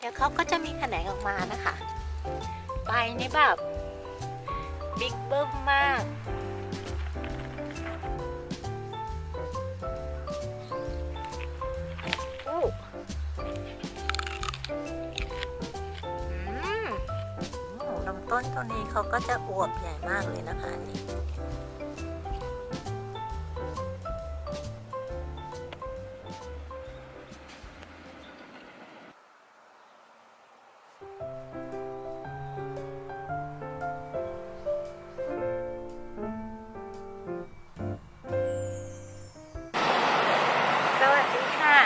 เดี๋ยวเขาก็จะมีแขนงออกมานะคะ ใบนี่แบบบิ๊กเบิ้มมาก อู้ลำต้นตัวนี้เขาก็จะอวบใหญ่มากเลยนะคะนี่ สวัสดีค่ะ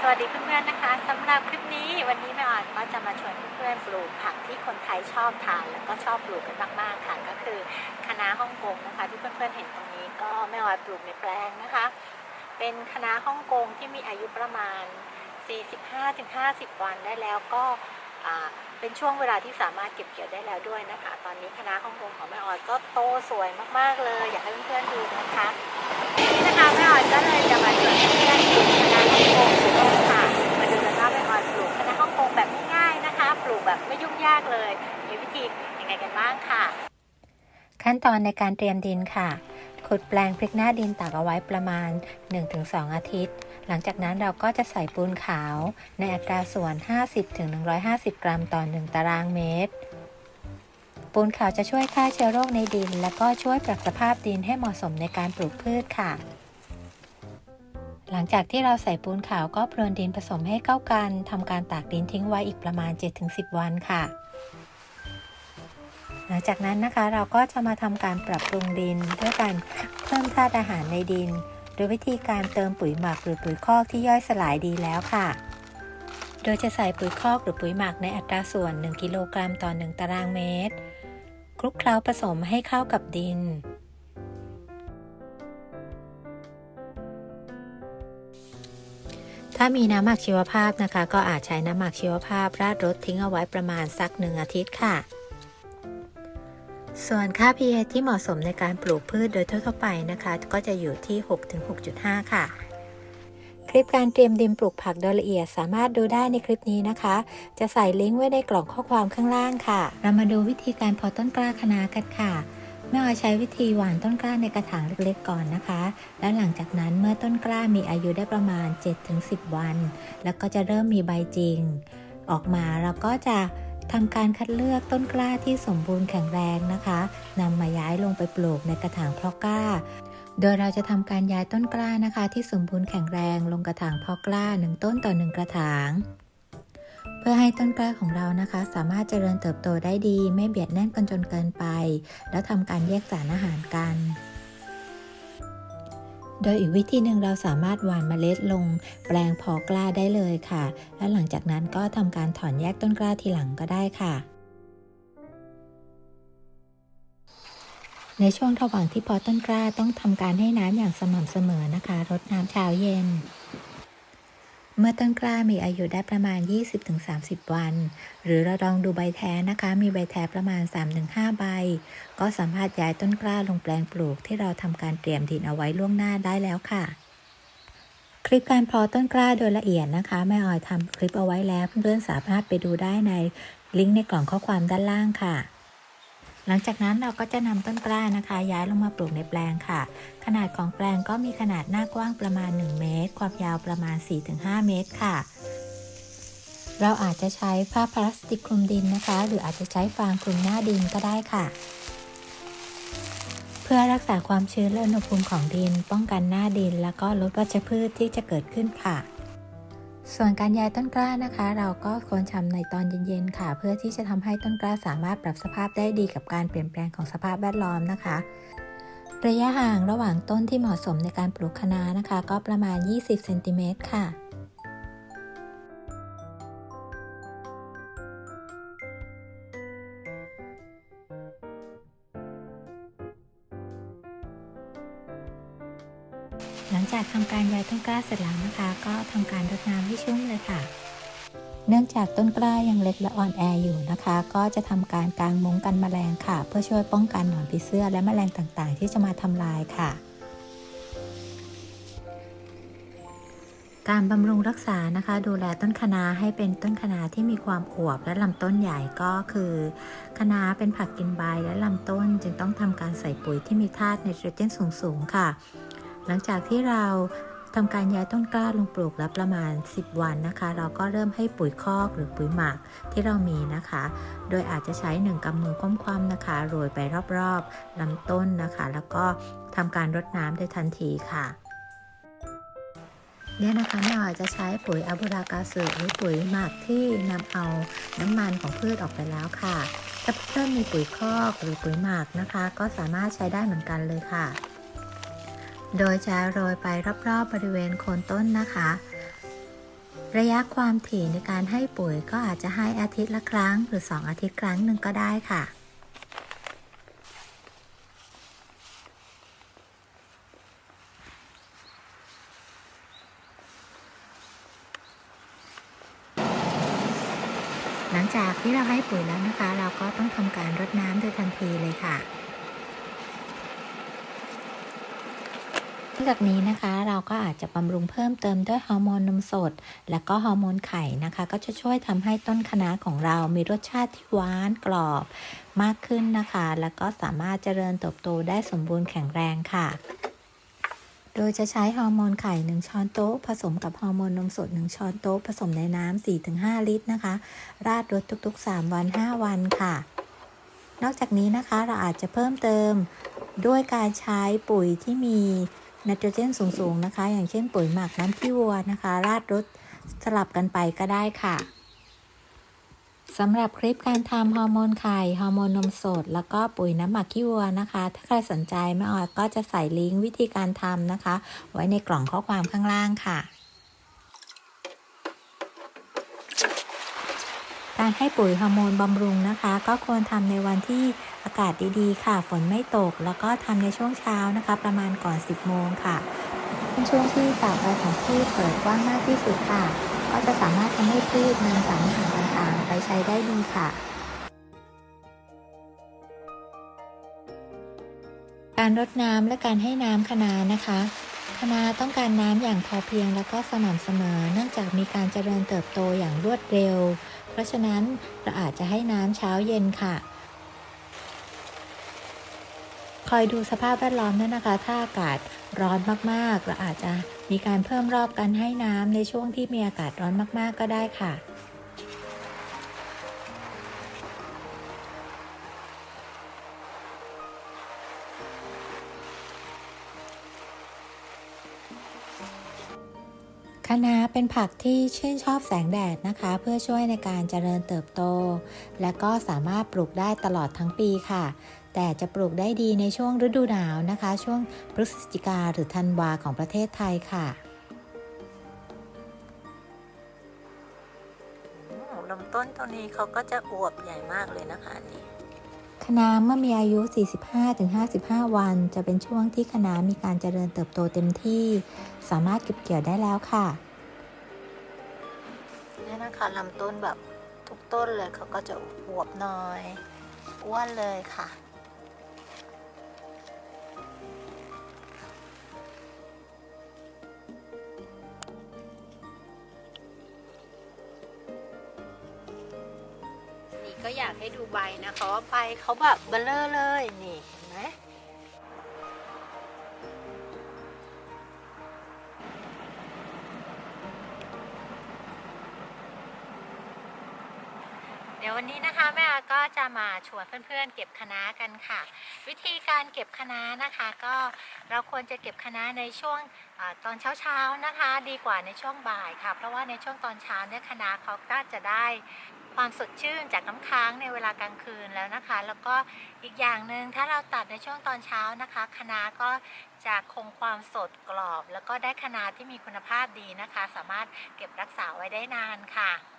สวัสดีเพื่อนๆนะคะสำหรับคลิปนี้วันนี้แม่อ่อนก็จะมาชวนเพื่อนๆปลูกผักที่คนไทยชอบทาน แล้วก็ชอบปลูกกันมากๆค่ะ ก็คือคะน้าฮ่องกงนะคะ ที่เพื่อนๆเห็นตรงนี้ก็แม่อ่อนปลูกในแปลงนะคะ เป็นคะน้าฮ่องกงที่มีอายุประมาณ 45-50 วันได้แล้วก็ เป็นช่วงเวลาที่สามารถเก็บเกี่ยวได้แล้วด้วยนะคะ ตอนนี้คณะฮ่องกงของแม่ออยก็โตสวยมากๆเลย อยากให้เพื่อนๆดูนะคะนี่นะคะแม่ออยก็เลยจะมาชวนเพื่อนๆปลูกคณะฮ่องกงดูค่ะมาดูกันว่าแม่ออยปลูกคณะฮ่องกงแบบง่ายๆนะคะ ปลูกแบบไม่ยุ่งยากเลย มีวิธียังไงกันบ้างค่ะ ขั้นตอนในการเตรียมดินค่ะขุดแปลงพริกหน้าดินตากเอาไว้ประมาณ 1-2 อาทิตย์ หลังจากนั้นเราก็จะใส่ปูนขาว ในอัตราส่วน 50-150 กรัมต่อ 1 ตารางเมตร ปูนขาวจะช่วยฆ่าเชื้อโรคในดิน และก็ช่วยปรับสภาพดินให้เหมาะสมในการปลูกพืชค่ะ หลังจากที่เราใส่ปูนขาวก็พรวนดินผสมให้เข้ากันทำการตากดินทิ้งไว้อีกประมาณ 7-10 วันค่ะหลังจากนั้นนะคะเราก็จะมาทำการปรับปรุงดินด้วยการเพิ่มธาตุอาหารในดิน โดยวิธีการเติมปุ๋ยหมักหรือปุ๋ยคอกที่ย่อยสลายดีแล้วค่ะ โดยจะใส่ปุ๋ยคอกหรือปุ๋ยหมักในอัตราส่วน 1 กิโลกรัมต่อ 1 ตารางเมตร คลุกเคล้าผสมให้เข้ากับดิน ถ้ามีน้ำหมักชีวภาพนะคะ ก็อาจใช้น้ำหมักชีวภาพราดรดทิ้งเอาไว้ประมาณสักหนึ่งอาทิตย์ค่ะ ส่วนค่า pH ที่เหมาะสมในการปลูกพืชโดยทั่วๆไปนะคะ ก็จะอยู่ที่ 6-6.5 ค่ะ คลิปการเตรียมดินปลูกผักโดยละเอียดสามารถดูได้ในคลิปนี้นะคะ จะใส่ลิงก์ไว้ในกล่องข้อความข้างล่างค่ะ เรามาดูวิธีการเพาะต้นกล้าคะน้ากันค่ะแม่ออยใช้วิธีหว่านต้นกล้าในกระถางเล็กๆก่อนนะคะ และหลังจากนั้นเมื่อต้นกล้ามีอายุได้ประมาณ 7-10 วัน แล้วก็จะเริ่มมีใบจริง ออกมาเราก็จะ ทำการคัดเลือกต้นกล้าที่สมบูรณ์แข็งแรงนะคะนำมาย้ายลงไปปลูกในกระถางเพาะกล้า โดยเราจะทำการย้ายต้นกล้านะคะ ที่สมบูรณ์แข็งแรงลงกระถางเพาะกล้า 1 ต้นต่อ 1 กระถาง เพื่อให้ต้นกล้าของเรานะคะ สามารถเจริญเติบโตได้ดี ไม่เบียดแน่นกันจนเกินไป แล้วทำการแยกสารอาหารกัน โดยอีกวิธีหนึ่งเราสามารถหว่านเมล็ดลง แปลงพอกล้าได้เลยค่ะ และหลังจากนั้นก็ทำการถอนแยกต้นกล้าทีหลังก็ได้ค่ะ ในช่วงระหว่างที่พอต้นกล้าต้องทำการให้น้ำอย่างสม่ำเสมอนะคะ รดน้ำเช้าเย็น เมื่อต้นกล้ามีอายุได้ประมาณ 20-30 วัน หรือเราลองดูใบแท้นะคะ มีใบแท้ประมาณ 3-5 ใบ ก็สามารถย้ายต้นกล้าลงแปลงปลูกที่เราทำการเตรียมดินเอาไว้ล่วงหน้าได้แล้วค่ะ คลิปการเพาะต้นกล้าโดยละเอียดนะคะ แม่ออยทำคลิปเอาไว้แล้วเพื่อนๆสามารถไปดูได้ในลิงก์ในกล่องข้อความด้านล่างค่ะ หลังจากนั้นเราก็จะนำต้นกล้านะคะ ย้ายลงมาปลูกในแปลงค่ะ ขนาดของแปลงก็มีขนาดหน้ากว้างประมาณ 1 เมตร ความยาวประมาณ 4-5 เมตรค่ะ เราอาจจะใช้ผ้าพลาสติกคลุมดินนะคะ หรืออาจจะใช้ฟางคลุมหน้าดินก็ได้ค่ะเพื่อรักษาความชื้นและอุณหภูมิของดิน ป้องกันหน้าดิน แล้วก็ลดวัชพืชที่จะเกิดขึ้นค่ะ ส่วนการย้ายต้นกล้านะคะ เราก็ควรทำในตอนเย็นๆค่ะ เพื่อที่จะทำให้ต้นกล้าสามารถปรับสภาพได้ดีกับการเปลี่ยนแปลงของสภาพแวดล้อมนะคะ ระยะห่างระหว่างต้นที่เหมาะสมในการปลูกคะน้านะคะ ก็ประมาณ 20เซนติเมตรค่ะ หลังจากทำการย้ายต้นกล้าเสร็จแล้วนะคะ ก็ทำการรดน้ำให้ชุ่มเลยค่ะ เนื่องจากต้นกล้ายังเล็กและอ่อนแออยู่นะคะ ก็จะทำการกางมุ้งกันแมลงค่ะ เพื่อช่วยป้องกันหนอนผีเสื้อและแมลงต่างๆ ที่จะมาทำลายค่ะการบำรุงรักษานะคะ ดูแลต้นคะน้าให้เป็นต้นคะน้าที่มีความอวบและลำต้นใหญ่ก็คือคะน้าเป็นผักกินใบและลำต้น จึงต้องทำการใส่ปุ๋ยที่มีธาตุไนโตรเจนสูงๆค่ะ หลังจากที่เราทำการย้ายต้นกล้าลงปลูกแล้วประมาณ 10 วันนะคะ เราก็เริ่มให้ปุ๋ยคอกหรือปุ๋ยหมักที่เรามีนะคะ โดยอาจจะใช้หนึ่งกำมือคว่ำๆนะคะโรยไปรอบๆลำต้นนะคะ แล้วก็ทำการรดน้ำโดยทันทีค่ะเนี่ยนะคะแม่อาจะใช้ปุ๋ยอะบูรากาสึหรือปุ๋ยหมักที่นำเอาน้ำมันของพืชออกไปแล้วค่ะถ้าเพื่อนมีปุ๋ยคอกหรือปุ๋ยหมักนะคะ ก็สามารถใช้ได้เหมือนกันเลยค่ะ โดยจะโรยไปรอบๆบริเวณโคนต้นนะคะ ระยะความถี่ในการให้ปุ๋ยก็อาจจะให้อาทิตย์ละครั้ง หรือ 2 อาทิตย์ครั้งหนึ่งก็ได้ค่ะหลังจากที่เราให้ปุ๋ยแล้วนะคะ เราก็ต้องทำการรดน้ำโดยทันทีเลยค่ะ นอกจากนี้นะคะเราก็อาจจะบำรุงเพิ่มเติมด้วยฮอร์โมนนมสด และก็ฮอร์โมนไข่นะคะ ก็จะช่วยทำให้ต้นคะน้าของเรามีรสชาติที่หวานกรอบมากขึ้นนะคะ แล้วก็สามารถเจริญเติบโตได้สมบูรณ์แข็งแรงค่ะโดยจะใช้ฮอร์โมนไข่ 1 ช้อนโต๊ะ ผสมกับฮอร์โมนนมสด 1 ช้อนโต๊ะ ผสมในน้ำ 4-5 ลิตรนะคะ ราดรดทุก ๆ 3 วัน 5 วันค่ะ นอกจากนี้นะคะเราอาจจะเพิ่มเติมด้วยการใช้ปุ๋ยที่มี ไนโตรเจนสูงๆนะคะ อย่างเช่นปุ๋ยหมักน้ำขี้วัวนะคะ ราดรดสลับกันไปก็ได้ค่ะสำหรับคลิปการทำฮอร์โมนไข่ ฮอร์โมนนมสด แล้วก็ปุ๋ยน้ำหมักขี้วัวนะคะ ถ้าใครสนใจแม่ออยก็จะใส่ลิงก์วิธีการทำนะคะ ไว้ในกล่องข้อความข้างล่างค่ะ การให้ปุ๋ยฮอร์โมนบำรุงนะคะ ก็ควรทำในวันที่ อากาศดีๆ ค่ะ ฝนไม่ตก แล้วก็ทำในช่วงเช้านะคะ ประมาณก่อน 10 โมงค่ะเป็นช่วงที่ตากใบของพืชเปิดกว้างมากที่สุดค่ะ ก็จะสามารถทำให้พืชนำสารอาหารต่างๆ ไปใช้ได้ดีค่ะการรดน้ำและการให้น้ำคะนานะคะ คะนาต้องการน้ำอย่างพอเพียงแล้วก็สม่ำเสมอ เนื่องจากมีการเจริญเติบโตอย่างรวดเร็ว เพราะฉะนั้นเราอาจจะให้น้ำเช้าเย็นค่ะ คอยดูสภาพแวดล้อมด้วยนะคะ ถ้าอากาศร้อนมากๆ เราอาจจะมีการเพิ่มรอบการให้น้ำในช่วงที่มีอากาศร้อนมากๆ ก็ได้ค่ะคะน้าเป็นผักที่ชื่นชอบแสงแดดนะคะ เพื่อช่วยในการเจริญเติบโต และก็สามารถปลูกได้ตลอดทั้งปีค่ะ แต่จะปลูกได้ดีในช่วงฤดูหนาวนะคะ ช่วงพฤศจิกาหรือธันวาของประเทศไทยค่ะลำต้นตัวนี้เขาก็จะอวบใหญ่มากเลยนะคะนี่คะน้าเมื่อมีอายุ 45-55 วัน จะเป็นช่วงที่คะน้ามีการเจริญเติบโตเต็มที่ สามารถเก็บเกี่ยวได้แล้วค่ะเนี่ยนะคะลำต้นแบบทุกต้นเลยเขาก็จะอวบหน้อยอ้วนเลยค่ะ ก็อยากให้ดูใบนะคะว่าใบเขาแบบเบลเลอร์เลยนี่เห็น จะมาชวนเพื่อนๆ เก็บคะน้ากันค่ะ วิธีการเก็บคะน้านะคะ ก็เราควรจะเก็บคะน้าในช่วงอตอนเช้าๆนะคะ ดีกว่าในช่วงบ่ายค่ะ เพราะว่าในช่วงตอนเช้าเนี่ยคะน้าเขาก็จะได้ความสดชื่นจากน้ำค้างในเวลากลางคืนแล้วนะคะ แล้วก็อีกอย่างหนึ่งถ้าเราตัดในช่วงตอนเช้านะคะคณะก็จะคงความสดกรอบ แล้วก็ได้คณะที่มีคุณภาพดีนะคะ สามารถเก็บรักษาไว้ได้นานค่ะ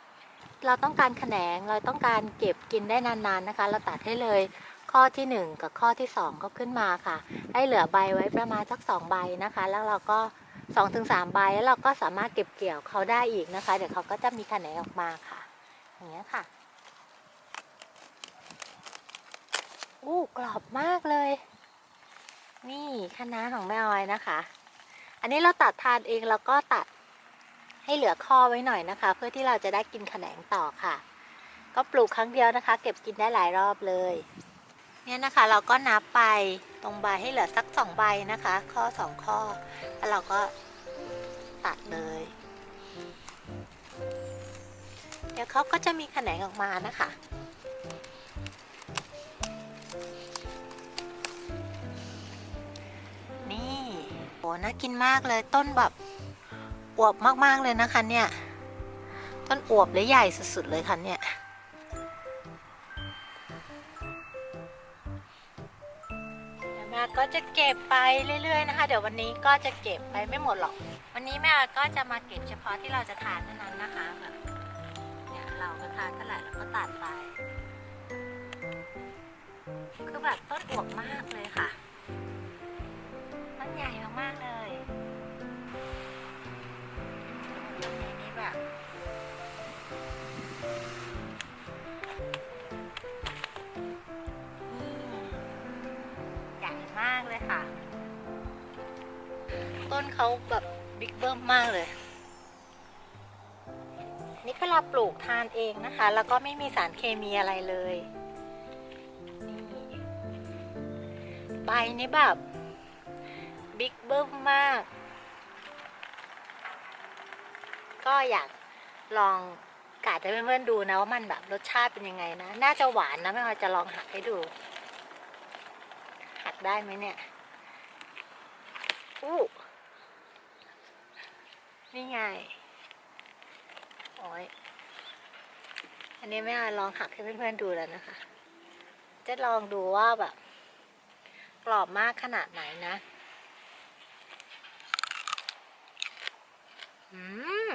เราต้องการแขนง เราต้องการเก็บกินได้นานๆนะคะ เราตัดให้เลยข้อที่ 1 กับข้อที่ 2 ก็ขึ้นมาค่ะ ให้เหลือใบไว้ประมาณสัก 2 ใบนะคะ แล้วเราก็ 2-3 ใบ แล้วเราก็สามารถเก็บเกี่ยวเขาได้อีกนะคะ เดี๋ยวเขาก็จะมีแขนงออกมาค่ะ อย่างเงี้ยค่ะ อู้กรอบมากเลย นี่คะน้าของแม่ออยนะคะ อันนี้เราตัดทานเองแล้วก็ตัด ให้เหลือข้อไว้หน่อยนะคะ เพื่อที่เราจะได้กินแขนงต่อค่ะ ก็ปลูกครั้งเดียวนะคะ เก็บกินได้หลายรอบเลย เนี่ยนะคะเราก็นับไปตรงใบให้เหลือสักสองใบนะคะ ข้อสองข้อ แล้วเราก็ตัดเลย เดี๋ยวเขาก็จะมีแขนงออกมานะคะนี่โหน่ากินมากเลยต้นแบบ อวบมากๆเลยนะคะเนี่ย ต้นอวบและใหญ่สุดๆเลยค่ะเนี่ย แม่ก็จะเก็บไปเรื่อยๆนะคะ เดี๋ยววันนี้ก็จะเก็บไปไม่หมดหรอก วันนี้แม่ก็จะมาเก็บเฉพาะที่เราจะทานเท่านั้นนะคะแบบเนี่ยเราก็ทานเท่าไหร่เราก็ตัดไป คือแบบต้นอวบมากเลย เบิ้มมากเลย นี่ก็เราปลูกทานเองนะคะ แล้วก็ไม่มีสารเคมีอะไรเลยใบนี้แบบบิ๊กเบิ้มมาก ก็อยากลองกาดให้เพื่อนๆดูนะว่ามันแบบรสชาติเป็นยังไงนะ น่าจะหวานนะไม่ว่าจะลองหักให้ดู หักได้ไหมเนี่ย อู้ นี่ไง โอ้ย อันนี้แม่ลองหักให้เพื่อนๆดูแล้วนะคะ จะลองดูว่าแบบ กรอบมากขนาดไหนนะ อืม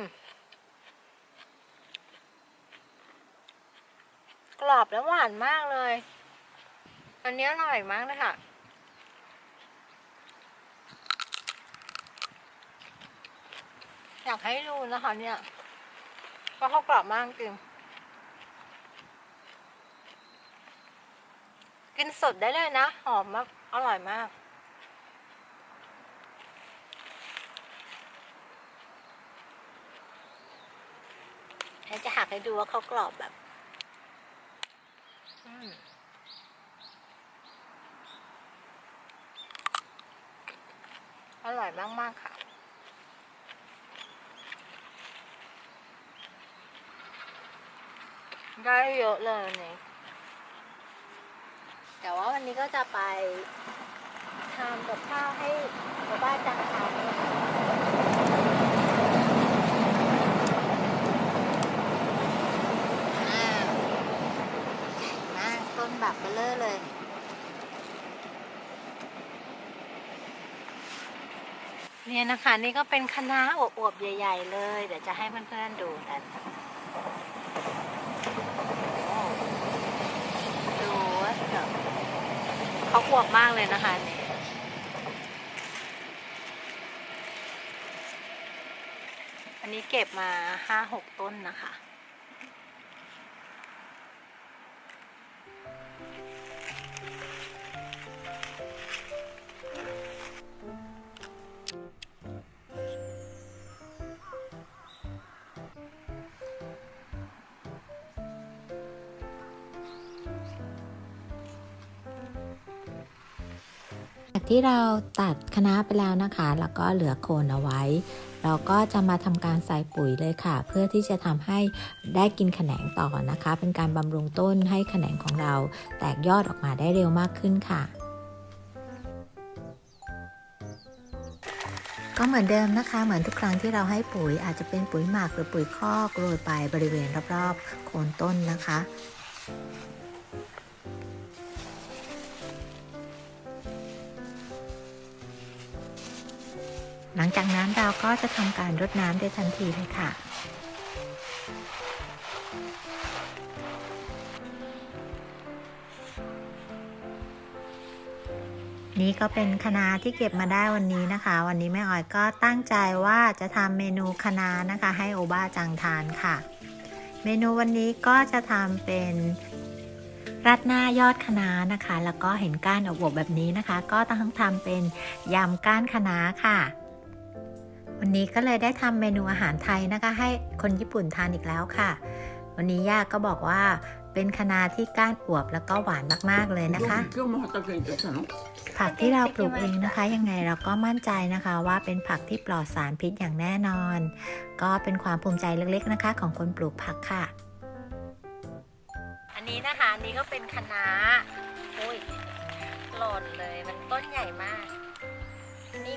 กรอบและหวานมากเลย อันนี้อร่อยมากเลยค่ะ อยากให้ดูนะคะ เนี่ยเพราะเขากรอบมากจริงกินสดได้เลยนะ หอมมาก อร่อยมากเดี๋ยวจะหักให้ดูว่าเขากรอบแบบอร่อยมาก ๆ ค่ะ ได้เยอะเลยวันนี้แต่ว่าวันนี้ก็จะไปทำกับข้าวให้ชาวบ้านจังทานะคะอ้าใหญ่มากต้นแบบเบลอเลย เนี่ยนะคะ นี่ก็เป็นคณะอวบๆใหญ่ ๆ เลย เดี๋ยวจะให้เพื่อนๆดูกัน ดูว่าแบบเขาอ วบมากเลยนะคะอันนี้เก็บมาห้าหกต้นนะคะ จากที่เราตัดคณะไปแล้วนะคะ แล้วก็เหลือโคนเอาไว้ เราก็จะมาทำการใส่ปุ๋ยเลยค่ะ เพื่อที่จะทำให้ได้กินแขนงต่อนะคะ เป็นการบำรุงต้นให้แขนงของเราแตกยอดออกมาได้เร็วมากขึ้นค่ะ ก็เหมือนเดิมนะคะ เหมือนทุกครั้งที่เราให้ปุ๋ยอาจจะเป็นปุ๋ยหมักหรือปุ๋ยคอกโรยไปบริเวณรอบๆโคนต้นนะคะ หลังจากนั้นเราก็จะทำการรดน้ำได้ทันทีเลยค่ะ นี่ก็เป็นคะน้าที่เก็บมาได้วันนี้นะคะ วันนี้แม่ออยก็ตั้งใจว่าจะทำเมนูคะน้านะคะ ให้โอบ้าจังทานค่ะ เมนูวันนี้ก็จะทำเป็นรัดหน้ายอดคะน้านะคะ แล้วก็เห็นก้านอบๆแบบนี้นะคะ ก็ต้องทำเป็นยำก้านคะน้าค่ะ วันนี้ก็เลยได้ทำเมนูอาหารไทยนะคะ ให้คนญี่ปุ่นทานอีกแล้วค่ะ วันนี้ย่าก็บอกว่าเป็นคนาที่ก้านอวบแล้วก็หวานมากๆเลยนะคะ ผักที่เราปลูกเองนะคะ ยังไงเราก็มั่นใจนะคะว่าเป็นผักที่ปลอดสารพิษอย่างแน่นอน ก็เป็นความภูมิใจเล็กๆนะคะ ของคนปลูกผักค่ะ อันนี้นะคะนี่ก็เป็นคนาอุ้ยหล่นเลยมันต้นใหญ่มาก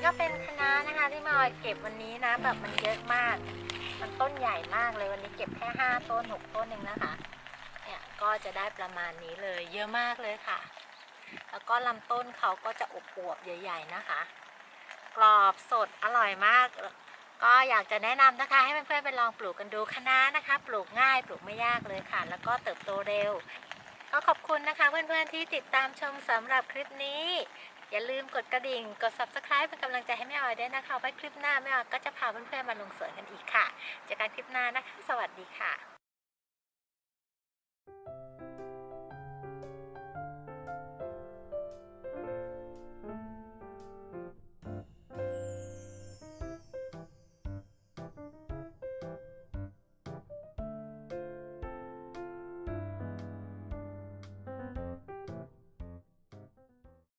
ก็เป็นคณะนะคะที่มาเก็บวันนี้นะ แบบมันเยอะมาก มันต้นใหญ่มากเลยวันนี้เก็บแค่ห้าต้นหกต้นเองนะคะ เนี่ยก็จะได้ประมาณนี้เลย เยอะมากเลยค่ะ แล้วก็ลำต้นเขาก็จะอบอวบใหญ่ ๆนะคะ กรอบสดอร่อยมาก ก็อยากจะแนะนำนะคะ ให้เพื่อนๆไปลองปลูกกันดูคณะน้านะคะ ปลูกง่ายปลูกไม่ยากเลยค่ะ แล้วก็เติบโตเร็ว ก็ขอบคุณนะคะเพื่อนๆที่ติดตามชมสำหรับคลิปนี้ อย่าลืมกดกระดิ่ง กด subscribe เป็นกำลังใจให้แม่ออยด้วยนะคะ ไว้คลิปหน้าแม่ออยก็จะพาเพื่อนๆมาลงสวนกันอีกค่ะเจอกันคลิปหน้านะคะ สวัสดีค่ะ